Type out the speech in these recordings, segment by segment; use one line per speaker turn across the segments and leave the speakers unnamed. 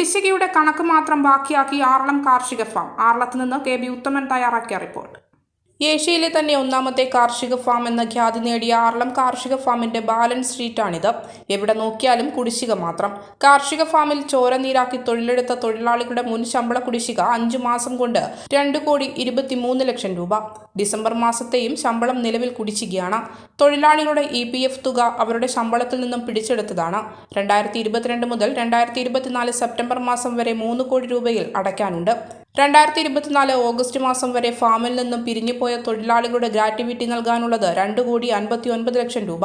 കുടിശ്ശികയുടെ കണക്ക് മാത്രം ബാക്കിയാക്കി ആറളം കാർഷിക ഫാം. ആറളത്ത് നിന്ന് കെ ബി ഉത്തമൻ തയ്യാറാക്കിയ റിപ്പോർട്ട്. ഏഷ്യയിലെ തന്നെ ഒന്നാമത്തെ കാർഷിക ഫാം എന്ന ഖ്യാതി നേടിയ ആർളം കാർഷിക ഫാമിന്റെ ബാലൻസ് ഷീറ്റാണിത്. എവിടെ നോക്കിയാലും കുടിശ്ശിക മാത്രം. കാർഷിക ഫാമിൽ ചോര നീരാക്കി തൊഴിലെടുത്ത തൊഴിലാളികളുടെ മുൻ ശമ്പള കുടിശ്ശിക അഞ്ചു മാസം കൊണ്ട് രണ്ട് കോടി ഇരുപത്തിമൂന്ന് ലക്ഷം രൂപ. ഡിസംബർ മാസത്തെയും ശമ്പളം നിലവിൽ കുടിശ്ശികയാണ്. തൊഴിലാളികളുടെ ഇ പി എഫ് തുക അവരുടെ ശമ്പളത്തിൽ നിന്നും പിടിച്ചെടുത്തതാണ്. രണ്ടായിരത്തി ഇരുപത്തിരണ്ട് മുതൽ രണ്ടായിരത്തി ഇരുപത്തിനാല് സെപ്റ്റംബർ മാസം വരെ മൂന്ന് കോടി രൂപയിൽ അടയ്ക്കാനുണ്ട്. രണ്ടായിരത്തി ഇരുപത്തിനാല് ഓഗസ്റ്റ് മാസം വരെ ഫാമിൽ നിന്നും പിരിഞ്ഞുപോയ തൊഴിലാളികളുടെ ഗ്രാറ്റുവിറ്റി നൽകാനുള്ളത് രണ്ട് കോടി അൻപത്തി ഒൻപത് ലക്ഷം രൂപ.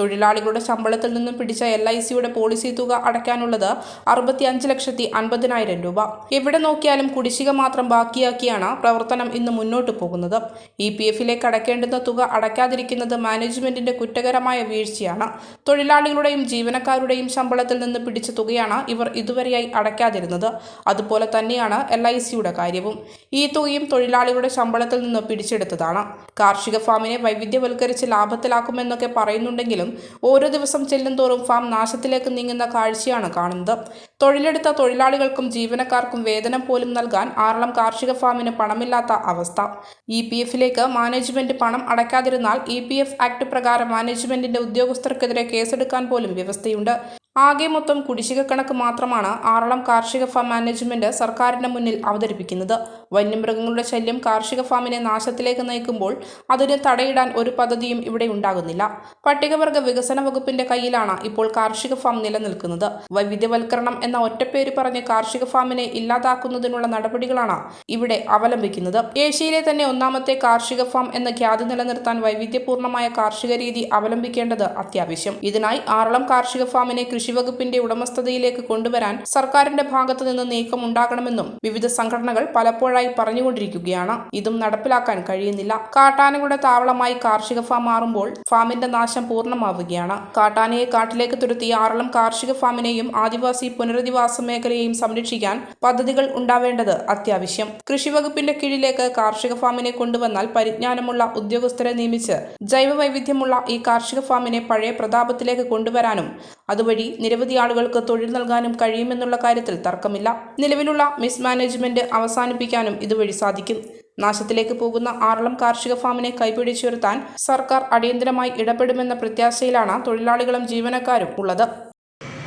തൊഴിലാളികളുടെ ശമ്പളത്തിൽ നിന്നും പിടിച്ച എൽ ഐ സിയുടെ പോളിസി തുക അടയ്ക്കാനുള്ളത് അറുപത്തി അഞ്ച് ലക്ഷത്തി അൻപതിനായിരം രൂപ. എവിടെ നോക്കിയാലും കുടിശ്ശിക മാത്രം ബാക്കിയാക്കിയാണ് പ്രവർത്തനം ഇന്ന് മുന്നോട്ട് പോകുന്നത്. ഇ പി എഫിലേക്ക് അടയ്ക്കേണ്ടുന്ന തുക അടയ്ക്കാതിരിക്കുന്നത് മാനേജ്മെന്റിന്റെ കുറ്റകരമായ വീഴ്ചയാണ്. തൊഴിലാളികളുടെയും ജീവനക്കാരുടെയും ശമ്പളത്തിൽ നിന്ന് പിടിച്ച തുകയാണ് ഇവർ ഇതുവരെയായി അടയ്ക്കാതിരുന്നത്. അതുപോലെ തന്നെയാണ് എൽ ഐ സിയുടെ കാര്യവും? ഈ തുകയും തൊഴിലാളികളുടെ ശമ്പളത്തിൽ നിന്ന് പിടിച്ചെടുത്തതാണ്. കാർഷിക ഫാമിനെ വൈവിധ്യവൽക്കരിച്ച് ലാഭത്തിലാക്കുമെന്നൊക്കെ പറയുന്നുണ്ടെങ്കിലും ഓരോ ദിവസം ചെല്ലുന്തോറും ഫാം നാശത്തിലേക്ക് നീങ്ങുന്ന കാഴ്ചയാണ് കാണുന്നത്. തൊഴിലെടുത്ത തൊഴിലാളികൾക്കും ജീവനക്കാർക്കും വേതനം പോലും നൽകാൻ ആറളം കാർഷിക ഫാമിന് പണമില്ലാത്ത അവസ്ഥ. ഇ പി എഫിലേക്ക് മാനേജ്മെന്റ് പണം അടയ്ക്കാതിരുന്നാൽ ഇ പി എഫ് ആക്ട് പ്രകാരം മാനേജ്മെന്റിന്റെ ഉദ്യോഗസ്ഥർക്കെതിരെ കേസെടുക്കാൻ പോലും വ്യവസ്ഥയുണ്ട്. ആകെ മൊത്തം കുടിശ്ശിക കണക്ക് മാത്രമാണ് ആറളം കാർഷിക ഫാം മാനേജ്മെന്റ് സർക്കാരിന്റെ മുന്നിൽ അവതരിപ്പിക്കുന്നത്. വന്യമൃഗങ്ങളുടെ ശല്യം കാർഷിക ഫാമിനെ നാശത്തിലേക്ക് നയിക്കുമ്പോൾ അതിന് തടയിടാൻ ഒരു പദ്ധതിയും ഇവിടെ ഉണ്ടാകുന്നില്ല. പട്ടികവർഗ വികസന വകുപ്പിന്റെ കയ്യിലാണ് ഇപ്പോൾ കാർഷിക ഫാം നിലനിൽക്കുന്നത്. വൈവിധ്യവൽക്കരണം എന്ന ഒറ്റപ്പേര് പറഞ്ഞ് കാർഷിക ഫാമിനെ ഇല്ലാതാക്കുന്നതിനുള്ള നടപടികളാണ് ഇവിടെ അവലംബിക്കുന്നത്. ഏഷ്യയിലെ തന്നെ ഒന്നാമത്തെ കാർഷിക ഫാം എന്ന ഖ്യാതി നിലനിർത്താൻ വൈവിധ്യപൂർണമായ കാർഷിക രീതി അവലംബിക്കേണ്ടത് അത്യാവശ്യം. ഇതിനായി ആറളം കാർഷിക ഫാമിനെ കൃഷിവകുപ്പിന്റെ ഉടമസ്ഥതയിലേക്ക് കൊണ്ടുവരാൻ സർക്കാരിന്റെ ഭാഗത്തു നിന്ന് നീക്കമുണ്ടാകണമെന്നും വിവിധ സംഘടനകൾ പലപ്പോഴായി പറഞ്ഞുകൊണ്ടിരിക്കുകയാണ്. ഇതും നടപ്പിലാക്കാൻ കഴിയുന്നില്ല. കാട്ടാനകളുടെ താവളമായി കാർഷിക ഫാം മാറുമ്പോൾ ഫാമിന്റെ നാശം പൂർണമാവുകയാണ്. കാട്ടാനയെ കാട്ടിലേക്ക് തുരുത്തി ആറളം കാർഷിക ഫാമിനെയും ആദിവാസി പുനരധിവാസ മേഖലയെയും സംരക്ഷിക്കാൻ പദ്ധതികൾ ഉണ്ടാവേണ്ടത് അത്യാവശ്യം. കൃഷിവകുപ്പിന്റെ കീഴിലേക്ക് കാർഷിക ഫാമിനെ കൊണ്ടുവന്നാൽ പരിജ്ഞാനമുള്ള ഉദ്യോഗസ്ഥരെ നിയമിച്ച് ജൈവ വൈവിധ്യമുള്ള ഈ കാർഷിക ഫാമിനെ പഴയ പ്രതാപത്തിലേക്ക് കൊണ്ടുവരാനും അതുവഴി നിരവധി ആളുകൾക്ക് തൊഴിൽ നൽകാനും കഴിയുമെന്നുള്ള കാര്യത്തിൽ തർക്കമില്ല. നിലവിലുള്ള മിസ്മാനേജ്മെന്റ് അവസാനിപ്പിക്കാനും ഇതുവഴി സാധിക്കും. നാശത്തിലേക്ക് പോകുന്ന ആറളം കാർഷിക ഫാമിനെ കൈപിടിച്ചുയർത്താൻ സർക്കാർ അടിയന്തരമായി ഇടപെടുമെന്ന പ്രത്യാശയിലാണ് തൊഴിലാളികളും ജീവനക്കാരും ഉള്ളത്.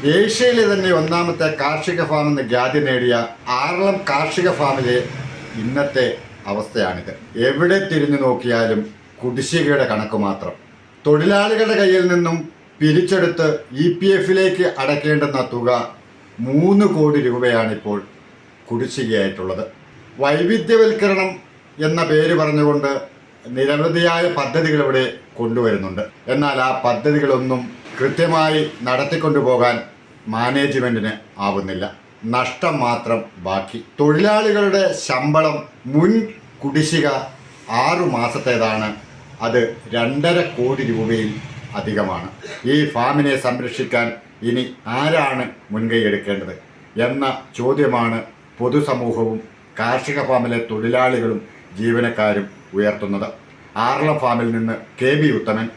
ഏഷ്യയിലെ തന്നെ ഒന്നാമത്തെ കാർഷിക ഫാം എന്ന് ഖ്യാതി നേടിയ ആറളം കാർഷിക ഫാമിലെ ഇന്നത്തെ അവസ്ഥയാണിത്. എവിടെ തിരിഞ്ഞു നോക്കിയാലും കുടിശ്ശികയുടെ കണക്ക് മാത്രം. തൊഴിലാളികളുടെ കയ്യിൽ നിന്നും പിരിച്ചെടുത്ത് ഇ പി എഫിലേക്ക് അടയ്ക്കേണ്ടുന്ന തുക മൂന്ന് കോടി രൂപയാണിപ്പോൾ കുടിശ്ശികയായിട്ടുള്ളത്. വൈവിധ്യവൽക്കരണം എന്ന പേര് പറഞ്ഞുകൊണ്ട് നിരവധിയായ പദ്ധതികൾ ഇവിടെ കൊണ്ടുവരുന്നുണ്ട്. എന്നാൽ ആ പദ്ധതികളൊന്നും കൃത്യമായി നടത്തിക്കൊണ്ടുപോകാൻ മാനേജ്മെന്റിന് ആവുന്നില്ല. നഷ്ടം മാത്രം ബാക്കി. തൊഴിലാളികളുടെ ശമ്പളം മുൻ കുടിശ്ശിക ആറു മാസത്തേതാണ്. അത് രണ്ടര കോടി രൂപയിൽ അധികമാണ്. ഈ ഫാമിനെ സംരക്ഷിക്കാൻ ഇനി ആരാണ് മുൻകൈ എടുക്കേണ്ടത് എന്ന ചോദ്യമാണ് പൊതുസമൂഹവും കാർഷിക ഫാമിലെ തൊഴിലാളികളും ജീവനക്കാരും ഉയർത്തുന്നത്. ആർളം ഫാമിൽ നിന്ന് കെ ബി ഉത്തമൻ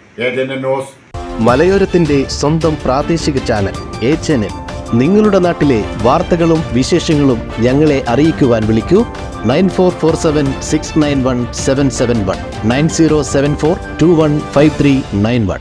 ന്യൂസ്
മലയോരത്തിന്റെ സ്വന്തം പ്രാദേശിക ചാനൽ എ ചാനൽ നിങ്ങളുടെ നാട്ടിലെ വാർത്തകളും വിശേഷങ്ങളും ഞങ്ങളെ അറിയിക്കുവാൻ വിളിക്കൂ. Nine four four seven six nine one seven seven one. Nine zero seven four two one five three nine one.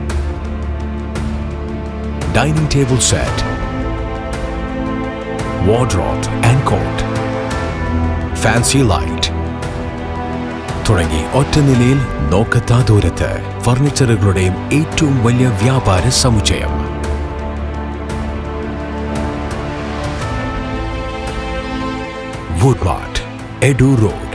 dining table set wardrobe and cot fancy light തുടങ്ങി ഒറ്റ നിലയിൽ നോക്കത്താ ദൂരത്ത് ഫർണിച്ചറുകളുടെയും ഏറ്റവും വലിയ വ്യാപാര സമുച്ചയം. Woodmart എഡു road